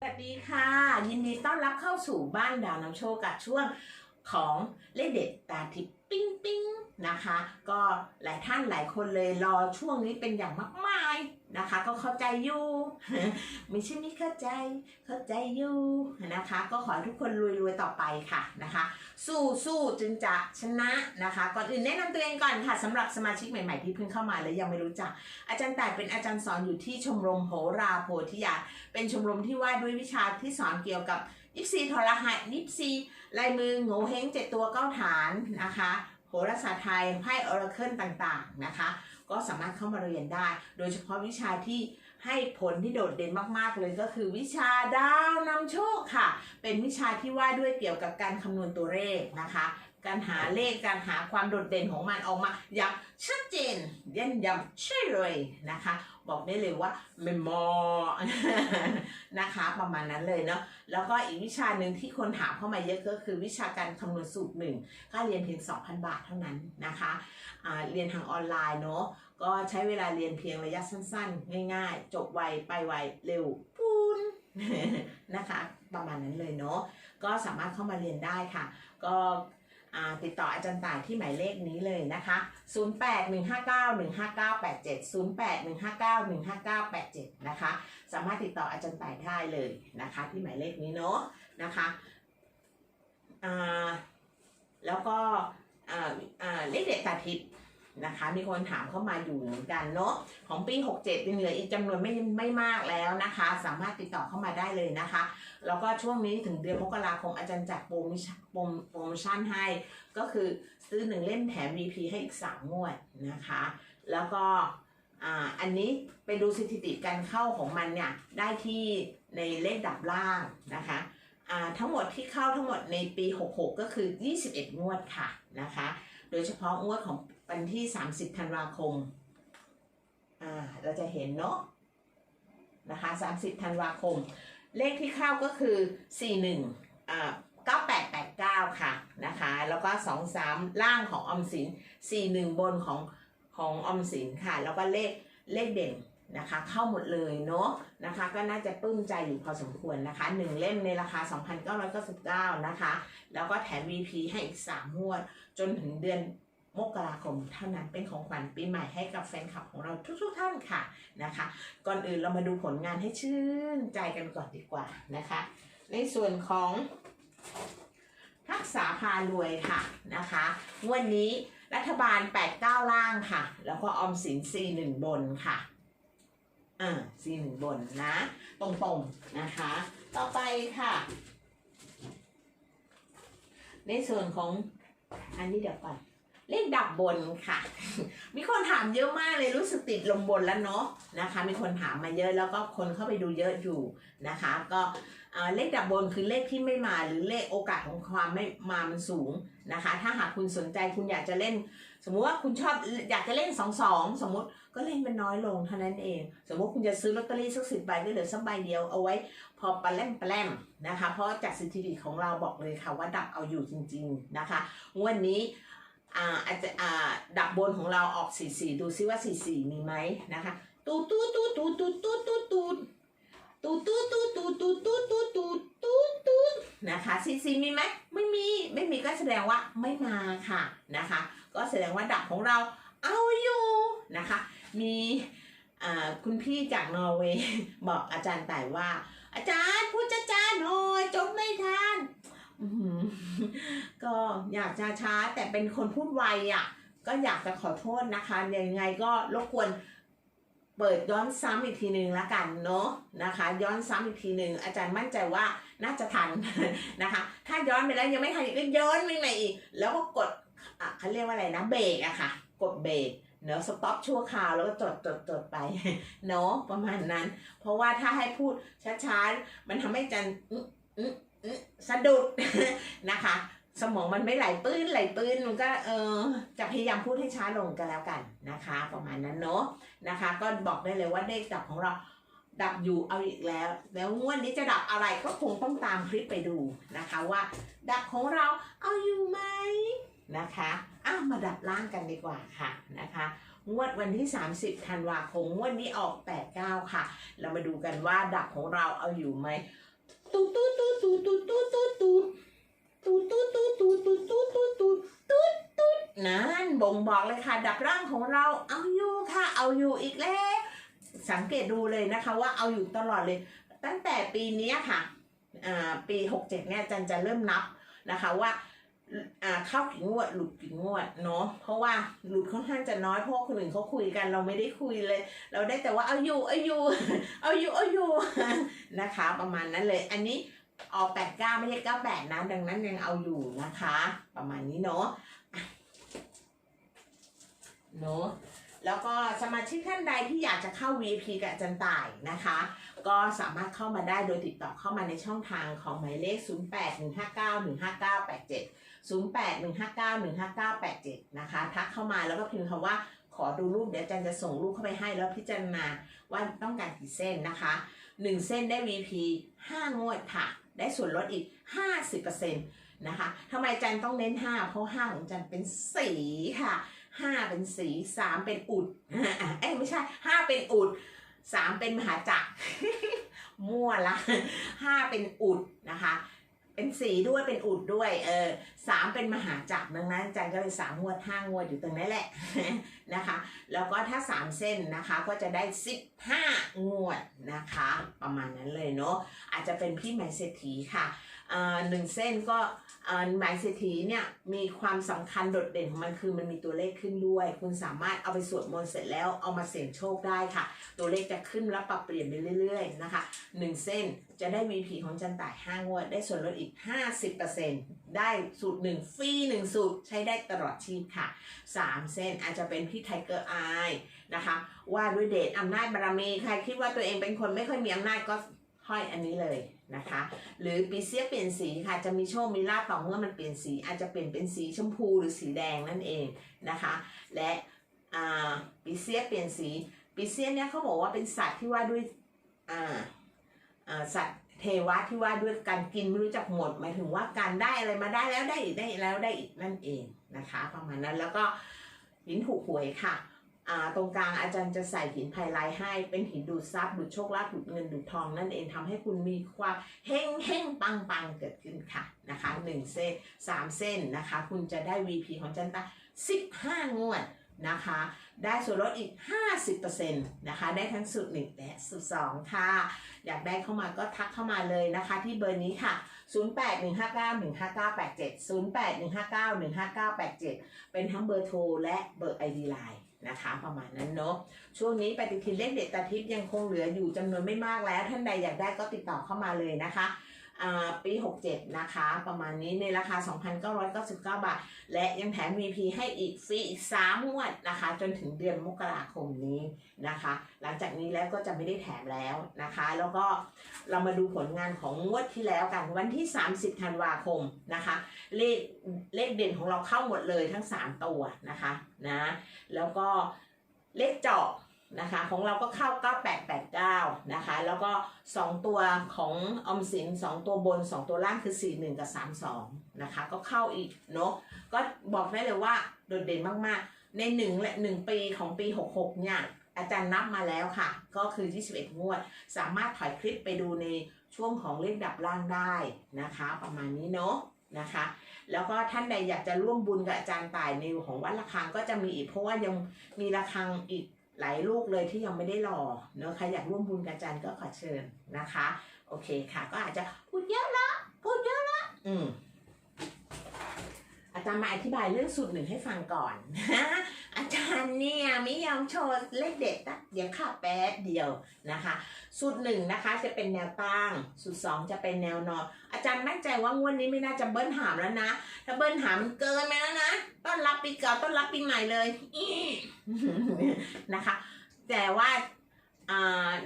สวัสดีค่ะ ยินดีต้อนรับเข้าสู่บ้านดาวน้ำโชคกับช่วง ของเลขเด็ดตาทิพปิ้งปิ้งนะคะ ก็หลายท่านหลายคนเลยรอช่วงนี้เป็นอย่างมากมายนะคะ ก็เข้าใจอยู่ไม่ใช่ไม่เข้าใจ เข้าใจอยู่นะคะ ก็ขอให้ทุกคนรวยๆต่อไปค่ะนะคะ สู้สู้จึงจะชนะนะคะ ก่อนอื่นแนะนำตัวเองก่อนค่ะสำหรับสมาชิกใหม่ๆที่เพิ่งเข้ามาและยังไม่รู้จัก อาจารย์แต่เป็นอาจารย์สอนอยู่ที่ชมรมโหราโพธิญาเป็นชมรมที่ว่าด้วยวิชาที่สอนเกี่ยวกับ ยิปซีทรหัสยิปซีลายมือโงเฮงเจ็ดตัวเก้าฐานนะคะโหราศาสตร์ไทยไพ่ออราเคิลต่างๆนะคะ ก็สามารถเข้ามาเรียนได้ โดยเฉพาะวิชาที่ให้ผลที่โดดเด่นมากๆเลยก็คือวิชาดาวนำโชคค่ะ เป็นวิชาที่ว่าด้วยเกี่ยวกับการคำนวณตัวเลขนะคะ การหาเลขการหาความโดดเด่นของมันออกมาอย่างชัดเจนเย่นยำใช่เลยนะคะ บอกได้เลยว่าเมมอนะคะประมาณนั้นเลยเนาะแล้วก็อีกวิชาหนึ่งที่คนถามเข้ามาเยอะก็คือวิชาการคำนวณสูตรหนึ่งค่าเรียนเพียง 2,000 บาทเท่านั้นนะคะอ่าเรียนทางออนไลน์เนาะก็ใช้เวลาเรียนเพียงระยะสั้นๆ ง่ายๆ จบไวไปไวเร็วปูนนะคะ ประมาณนั้นเลยเนาะก็สามารถเข้ามาเรียนได้ค่ะ ก็ ติดต่ออาจารย์ต่ายที่หมายเลขนี้เลยนะคะ 081591591587 นะคะ สามารถติดต่ออาจารย์ต่ายได้เลยนะคะ ที่หมายเลขนี้เนาะนะคะแล้วก็อ่าอ่าเลขเด็ดตาทิพย์ นะคะ มีคนถามเข้ามาอยู่เหมือนกันเนาะของปี 67ยังเหลืออีกจำนวนไม่ไม่มากแล้วนะคะ สามารถติดต่อเข้ามาได้เลยนะคะ แล้วก็ช่วงนี้ถึงเดือนมกราคมอาจารย์จัดโปรโมชั่นโปรโมชั่นให้ ก็คือซื้อหนึ่งเล่มแถม VP ให้อีก 3 งวดนะคะ แล้วก็อ,อันนี้ไปดูสถิติการเข้าของมันเนี่ยได้ที่ในเลขดับล่างนะคะทั้งหมดที่เข้าทั้งหมดในปี 66 ก็คือ 21 งวดค่ะนะคะ โดยเฉพาะงวดของวันที่ 30ธันวาคม อ่า เราจะเห็นเนาะ นะคะ 30ธันวาคม เลขที่เข้าก็คือ 41อ่า9889 ค่ะ นะคะ แล้วก็ 23 ล่างของอมสิน 41 บนของของออมสินค่ะ แล้วก็เลขเลขเด่นนะคะ เข้าหมดเลยเนาะนะคะ ก็น่าจะปลื้มใจอยู่พอสมควรนะคะ 1 เล่มในราคา 2,999 นะคะ แล้วก็แถม VP ให้อีก 3 งวด จนถึงเดือนมกราคมเท่านั้นเป็นของขวัญปีใหม่ให้กับแฟนคลับของเราทุกๆท่านค่ะนะคะ ก่อนอื่นเรามาดูผลงานให้ชื่นใจกันก่อนดีกว่านะคะ ในส่วนของทักษาพารวยค่ะนะคะวันนี้รัฐบาล 89 ล่างค่ะ แล้วก็ออมสิน 41 บนค่ะอ่า41 บนนะ ตรงๆนะคะ ต่อไปค่ะ ในส่วนของ อันนี้เดี๋ยวก่อน เลขดับบนค่ะ มีคนถามเยอะมากเลยรู้สึกติดลมบนแล้วเนาะนะคะ มีคนถามมาเยอะแล้วก็คนเข้าไปดูเยอะอยู่นะคะ ก็เลขดับบนคือเลขที่ไม่มาหรือเลขโอกาสของความไม่มามันสูงนะคะ ถ้าหากคุณสนใจคุณอยากจะเล่น สมมุติว่าคุณชอบอยากจะเล่นสองสองสมมติ ก็เล่นเป็นน้อยลงเท่านั้นเอง สมมติคุณจะซื้อลอตเตอรี่สักสิบใบก็เหลือสักใบเดียวเอาไว้ พอปลาแลมปลาแลมนะคะ เพราะจากสถิติของเราบอกเลยค่ะว่าดับเอาอยู่จริง ๆนะคะงวันนี้อ่าอาจจะอ่าดับบนของเราออก44ดูซิว่า44มีไหมนะคะตูตูตูตูตูตูตูตูตูตูตูตูตูตูตูตูตูตูนะคะ44มีไหมไม่มีไม่มีก็แสดงว่าไม่มาค่ะนะคะ ก็แสดงว่าดับของเราเอาอยู่นะคะ มีอ่าคุณพี่จากนอร์เวย์บอกอาจารย์แต่ายว่า อาจารย์พูดจ้าๆหน่อยจบไม่ทันก็อยากจะช้าแต่เป็นคนพูดไวอะ ก็อยากจะขอโทษนะคะ ยังไงก็รบกวนเปิดย้อนซ้ำอีกทีหนึ่งละกันเนาะนะคะ ย้อนซ้ำอีกทีหนึ่งอาจารย์มั่นใจว่าน่าจะทันนะคะ ถ้าย้อนไปแล้วยังไม่ทันอีกก็ย้อนไปใหม่อีก แล้วก็กดอะเขาเรียกว่าอะไรนะเบรกอะค่ะ กดเบรก เนาะสต็อปชั่วคราวแล้วก็จดจดจดไปเนาะประมาณนั้น เพราะว่าถ้าให้พูดช้าๆ มันทำให้จันสะดุดนะคะ สมองมันไม่ไหลปื้นไหลปื้นมันก็เออจะพยายามพูดให้ช้าลงกันแล้วกันนะคะ ประมาณนั้นเนาะนะคะ ก็บอกได้เลยว่าเลขดับของเราดับอยู่เอาอีกแล้ว แล้วงวดนี้จะดับอะไรก็คงต้องตามคลิปไปดูนะคะว่า ดับของเราเอาอยู่ไหม นะคะอ้ามาดับล่างกันดีกว่าค่ะนะคะงวดวันที่ 30ธันวาคมงวดนี้ออก 89 ค่ะ เรามาดูกันว่าดับของเราเอาอยู่ไหมตูดตูดตูดตูดตูดตูดตูดตูดตูดตูดตูดตูดตูดตูดตูดตูดตูดตูดนั่นบ่งบอกเลยค่ะ ดับร่างของเราเอาอยู่ค่ะ เอาอยู่อีกแล้ว สังเกตดูเลยนะคะว่าเอาอยู่ตลอดเลย ตั้งแต่ปีนี้ค่ะอ่าปี 67เนี่ยอาจันจะเริ่มนับนะคะว่า เข้ากี่งวดหลุดกี่งวดเนาะเพราะว่าหลุดค่อนข้างจะน้อยเพราะคนอื่นเขาคุยกัน เราไม่ได้คุยเลย เราได้แต่ว่าเอาอยู่เอาอยู่เอาอยู่เอาอยู่นะคะ ประมาณนั้นเลย อันนี้ออกแปดเก้าไม่ใช่เก้าแปดนะดังนั้นยังเอาอยู่นะคะ ประมาณนี้เนาะเนาะ แล้วก็สมาชิกท่านใดที่อยากจะเข้า VIP กับอาจารย์ต่ายนะคะ ก็สามารถเข้ามาได้โดยติดต่อเข้ามาในช่องทางของหมายเลข 0815915987 0815915987 นะคะ ทักเข้ามาแล้วก็พิมพ์คำว่าขอดูรูปเดี๋ยวอาจารย์จะส่งรูปเข้าไปให้แล้วพิจารณาว่าต้องการกี่เส้นนะคะ 1 เส้นได้ VP 5 งวดค่ะ ได้ส่วนลดอีก 50%นะคะทำไมอาจารย์ต้องเน้น 5 เพราะ 5 ของอาจารย์เป็นสีค่ะ 5เป็นสี3เป็นอุดเอ้ไม่ใช่5เป็นอุด3เป็นมหาจักรมั่วละ5เป็นอุดนะคะ เป็นสีด้วยเป็นอุดด้วยเออสามเป็นมหาจักรดังนั้นอาจารย์ก็เลยสามงวดห้างวดอยู่ตรงนั้นแหละนะคะ แล้วก็ถ้า3เส้นนะคะก็จะได้15งวดนะคะ ประมาณนั้นเลยเนาะอาจจะเป็นพี่ไมเศรษฐีค่ะ หนึ่งเส้นก็อ่าไมเศรษฐีเนี่ยมีความสำคัญโดดเด่นของมันคือมันมีตัวเลขขึ้นด้วย คุณสามารถเอาไปสวดมนต์เสร็จแล้วเอามาเสี่ยงโชคได้ค่ะ ตัวเลขจะขึ้นและปรับเปลี่ยนไปเรื่อยๆนะคะ1เส้นจะได้ VP ของจันต่าย5งวด ได้ส่วนลดอีก 50%ได้สูตร1ฟรี1สูตรใช้ได้ตลอดชีพค่ะ 3 เส้นอาจจะเป็นพี่ไทเกอร์ไอนะคะว่าด้วยเดชอำนาจบารมีใครคิดว่าตัวเองเป็นคนไม่ค่อยมีอำนาจก็ห้อยอันนี้เลย นะคะ หรือปีเสียเปลี่ยนสีค่ะจะมีโชคมีลาภต่อเมื่อมันเปลี่ยนสีอาจจะเปลี่ยนเป็นสีชมพูหรือสีแดงนั่นเองนะคะ และปีเสียเปลี่ยนสีปีเสียเนี่ยเขาบอกว่าเป็นสัตว์ที่ว่าด้วยสัตว์เทวะที่ว่าด้วยการกินไม่รู้จักหมดหมายถึงว่าการได้อะไรมาได้แล้วได้อีกได้แล้วได้อีกนั่นเองนะคะ ประมาณนั้นแล้วก็หินถูกหวยค่ะ ตรงกลางอาจารย์จะใส่หินไพไลท์ให้ เป็นหินดูดซับดูดโชคลาภดูดเงินดูดทองนั่นเองทำให้คุณมีความเฮงเฮงปังปังเกิดขึ้นค่ะนะคะหนึ่งเส้นสามเส้นนะคะ คุณจะได้ VP ของจันตาสิบห้างวดนะคะ ได้ส่วนลดอีก 50%นะคะ ได้ทั้งสูตร1และสูตร2ค่ะ อยากได้เข้ามาก็ทักเข้ามาเลยนะคะ ที่เบอร์นี้ค่ะ 0815915987 0815915987 เป็นทั้งเบอร์โทรและเบอร์ ID Line นะคะ ประมาณนั้นเนาะช่วงนี้ปฏิทินเลขเด็ดตาทิพย์ยังคงเหลืออยู่จำนวนไม่มากแล้ว ท่านใดอยากได้ก็ติดต่อเข้ามาเลยนะคะ ปี 67 นะคะ ประมาณนี้ในราคา 2,999 บาท และยังแถม VP ให้อีกฟรีอีก 3 งวดนะคะ จนถึงเดือนมกราคมนี้นะคะ หลังจากนี้แล้วก็จะไม่ได้แถมแล้วนะคะ แล้วก็เรามาดูผลงานของงวดที่แล้วกันวันที่ 30 ธันวาคมนะคะ เลขเลขเด่นของเราเข้าหมดเลยทั้ง 3 ตัวนะคะนะแล้วก็เลขเจาะ นะคะ ของเราก็เข้า 9889 นะคะ แล้วก็ 2 ตัวของออมสิน 2 ตัวบน 2 ตัวล่างคือ 41 กับ 32 นะคะ ก็เข้าอีกเนาะก็บอกได้เลยว่าโดดเด่นมากๆ ใน1และ 1 ปีของปี 66 เนี่ย อาจารย์นับมาแล้วค่ะ ก็คือ 21 งวด สามารถถอยคลิปไปดูในช่วงของเลขดับล่างได้นะคะ ประมาณนี้เนาะนะคะ แล้วก็ท่านใดอยากจะร่วมบุญกับอาจารย์ต่ายในของวัดระฆังก็จะมีอีกเพราะว่ายังมีระฆังอีก หลายลูกเลยที่ยังไม่ได้รอเนอะใครอยากร่วมบุญกับอาจารย์ก็ขอเชิญนะคะ โอเคค่ะ ก็อาจจะพูดเยอะละพูดเยอะละอืม อาจารย์มาอธิบายเรื่องสูตรหนึ่งให้ฟังก่อนอาจารย์เนี่ยไม่ยอมโชว์เลขเด็ดนะเดี๋ยวค่ะแป๊บเดียวนะคะ สูตรหนึ่งนะคะจะเป็นแนวตั้ง สูตรสองจะเป็นแนวนอน อาจารย์มั่นใจว่างวดนี้ไม่น่าจะเบิ้ลหามแล้วนะถ้าเบิ้ลหามมันเกินไปแล้วนะต้อนรับปีเก่าต้อนรับปีใหม่เลยนะคะ แต่ว่า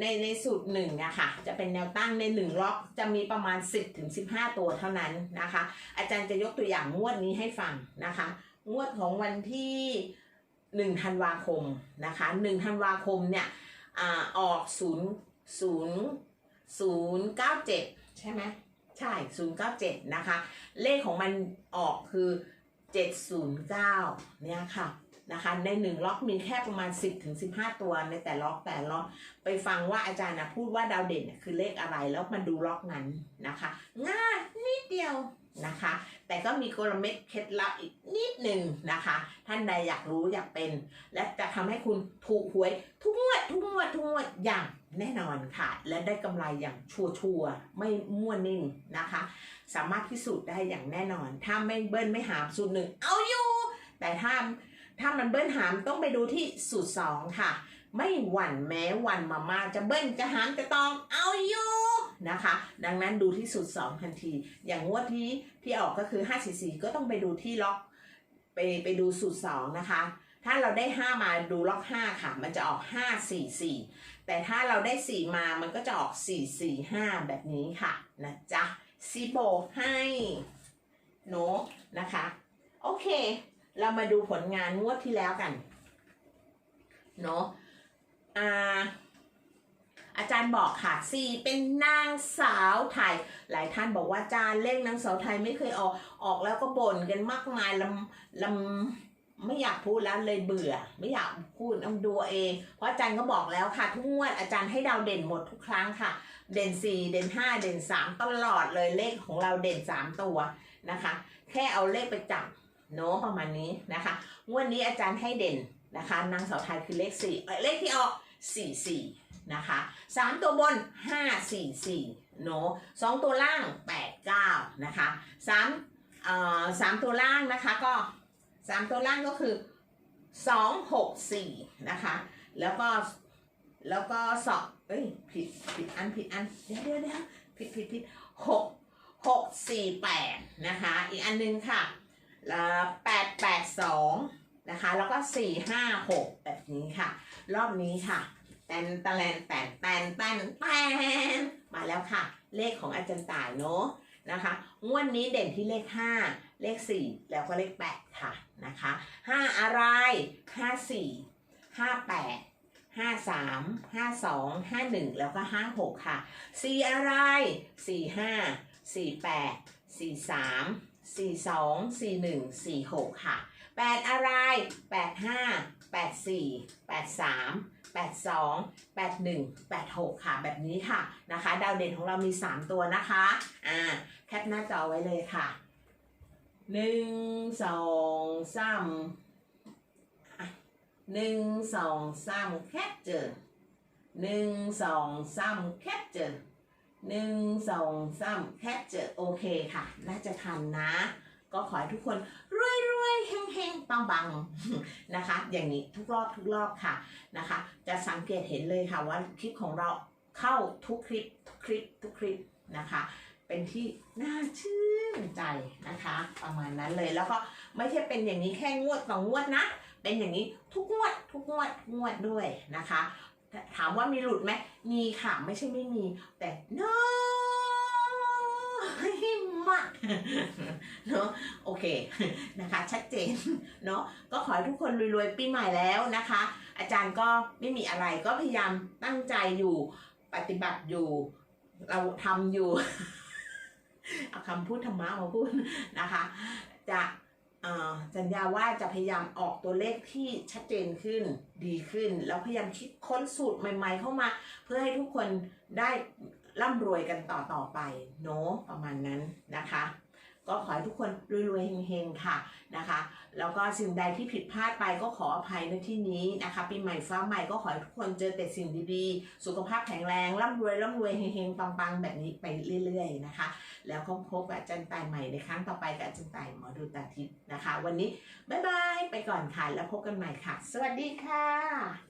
ในในสูตรหนึ่งอะค่ะจะเป็นแนวตั้งในหนึ่งล็อกจะมีประมาณ 10ถึง15 ตัวเท่านั้นนะคะ อาจารย์จะยกตัวอย่างงวดนี้ให้ฟังนะคะ งวดของวันที่1ธันวาคมนะคะ1ธันวาคมเนี่ยอออก 0 0 0 9 7 ใช่ไหมใช่ 097 นะคะ เลขของมันออกคือ 709 เนี่ยค่ะ นะคะในหนึ่งล็อกมีแค่ประมาณ 10ถึง15 ตัวในแต่ล็อกแต่ล็อกไปฟังว่าอาจารย์นะพูดว่าดาวเด่นคือเลขอะไรแล้วมาดูล็อกนั้นนะคะ ง่ายนิดเดียวนะคะ แต่ก็มีกลเม็ดเคล็ดลับอีกนิดหนึ่งนะคะ ท่านใดอยากรู้อยากเป็น และจะทำให้คุณถูกหวยทุกงวดทุกงวดทุกงวดอย่างแน่นอนค่ะ และได้กำไรอย่างชัวร์ๆไม่มั่วนิ่งนะคะ สามารถพิสูจน์ได้อย่างแน่นอน ถ้าไม่เบิ้ลไม่หามสูตรหนึ่งเอาอยู่ แต่ถ้า ถ้ามันเบิ้ลหามต้องไปดูที่สูตรสองค่ะ ไม่หวั่นแม้วันมามาจะเบิ้ลจะหามจะตองเอาอยู่นะคะ ดังนั้นดูที่สูตรสองทันที อย่างงวดที่ที่ออกก็คือ5 4 4ก็ต้องไปดูที่ล็อกไปไปดูสูตรสองนะคะ ถ้าเราได้ 5 มาดูล็อก 5 ค่ะ มันจะออก 5 4 4 แต่ถ้าเราได้ 4 มามันก็จะออก 4 4 5 แบบนี้ค่ะนะจ๊ะซีโบให้โนนะคะ โอเค เรามาดูผลงานงวดที่แล้วกันเนาะอ่าอาจารย์บอกค่ะสี่เป็นนางสาวไทย หลายท่านบอกว่าอาจารย์เล่นางสาวไทยไม่เคยออกออกแล้วก็บ่นกันมากมายลำลำไม่อยากพูดแล้วเลยเบื่อ ไม่อยากพูดเอาดูเอง เพราะอาจารย์ก็บอกแล้วค่ะ ทุกงวดอาจารย์ให้ดาวเด่นหมดทุกครั้งค่ะ เด่น4เด่น5เด่น3ตลอดเลยเลขของเราเด่น3ตัวนะคะ แค่เอาเลขไปจับ เนาะประมาณนี้นะคะงวดนี้อาจารย์ให้เด่นนะคะ นางสาวไทยคือเลข4เอ่เลขที่ออก4 4นะคะ3ตัวบน5 4 4เนาะ2ตัวล่าง8 9นะคะ3เอ่อ3ตัวล่างนะคะก็3ตัวล่างก็คือ2 6 4นะคะแล้วก็แล้วก็สอบเอ้ยผิดผิดอันผิดอันเดี๋ยวเดี๋ยวเดี๋ยวผิดผิดผิดหกหกสี่แปดนะคะ อีกอันหนึงค่ะ แล้วแปดแปดสองนะคะ แล้วก็สี่ห้าหกแบบนี้ค่ะ รอบนี้ค่ะแตนตะแลนแตนแตนแตนแตนมาแล้วค่ะ เลขของอาจารย์ต่ายเนาะนะคะงวดนี้เด่นที่เลข 5 เลข 4 แล้วก็เลข 8 ค่ะนะคะ 5 อะไร 5 4 5 8ห้าสามห้าสองห้าหนึ่งแล้วก็ห้าหกค่ะสี่อะไรสี่ห้าสี่แป ดสี่สามสี่สองสี่หนึ่งสี่หกค่ะแปดอะไรแปดห้าแปดสี่แปดสามแปดสองแปดหนึ่งแปดหกค่ะ แบบนี้ค่ะนะคะ ดาวเด่นของเรามีสามตัวนะคะ อ่า แคปหน้าจอไว้เลยค่ะหนึ่งสองสามหนึ่งสองสามแคปเจอหนึ่งสองสามแคปเจอ หนึ่งสองสามแคปเจอโอเคค่ะ น่าจะทันนะ ก็ขอให้ทุกคนรวยรวยๆเฮงเฮงปังปังๆนะคะ อย่างนี้ทุกรอบทุกรอบค่ะนะคะ จะสังเกตเห็นเลยค่ะว่าคลิปของเราเข้าทุกคลิปทุกคลิปทุกคลิปนะคะ เป็นที่น่าชื่นใจนะคะ ประมาณนั้นเลยแล้วก็ไม่ใช่เป็นอย่างนี้แค่งวดต่องวดนะ เป็นอย่างนี้ทุกงวดทุกงวดงวดด้วยนะคะ ถามว่ามีหลุดไหมมีค่ะไม่ใช่ไม่มี แต่น้อยมากเนาะโอเคนะคะ ชัดเจนเนาะก็ขอให้ทุกคนรวยๆปีใหม่แล้วนะคะ อาจารย์ก็ไม่มีอะไรก็พยายามตั้งใจอยู่ปฏิบัติอยู่ เราทำอยู่เอาคำพูดธรรมะมาพูดนะคะ จะ สัญญาว่าจะพยายามออกตัวเลขที่ชัดเจนขึ้นดีขึ้น แล้วพยายามคิดค้นสูตรใหม่ ๆ เข้ามา เพื่อให้ทุกคนได้ร่ำรวยกันต่อ ๆ ไปเนาะประมาณนั้นนะคะ ก็ขอให้ทุกคนรวยๆเฮงๆค่ะนะคะ แล้วก็สิ่งใดที่ผิดพลาดไปก็ขออภัยในที่นี้นะคะปีใหม่ฟ้าใหม่ก็ขอให้ทุกคนเจอแต่สิ่งดีๆ สุขภาพแข็งแรงร่ำรวยร่ำรวยเฮงๆปังๆ แบบนี้ไปเรื่อยๆนะคะ แล้วก็พบกับอาจารย์ตายใหม่ในครั้งต่อไปกับอาจารย์ตายหมอดูตาทิพย์นะคะ วันนี้บ๊ายบายไปก่อนค่ะแล้วพบกันใหม่ค่ะ สวัสดีค่ะ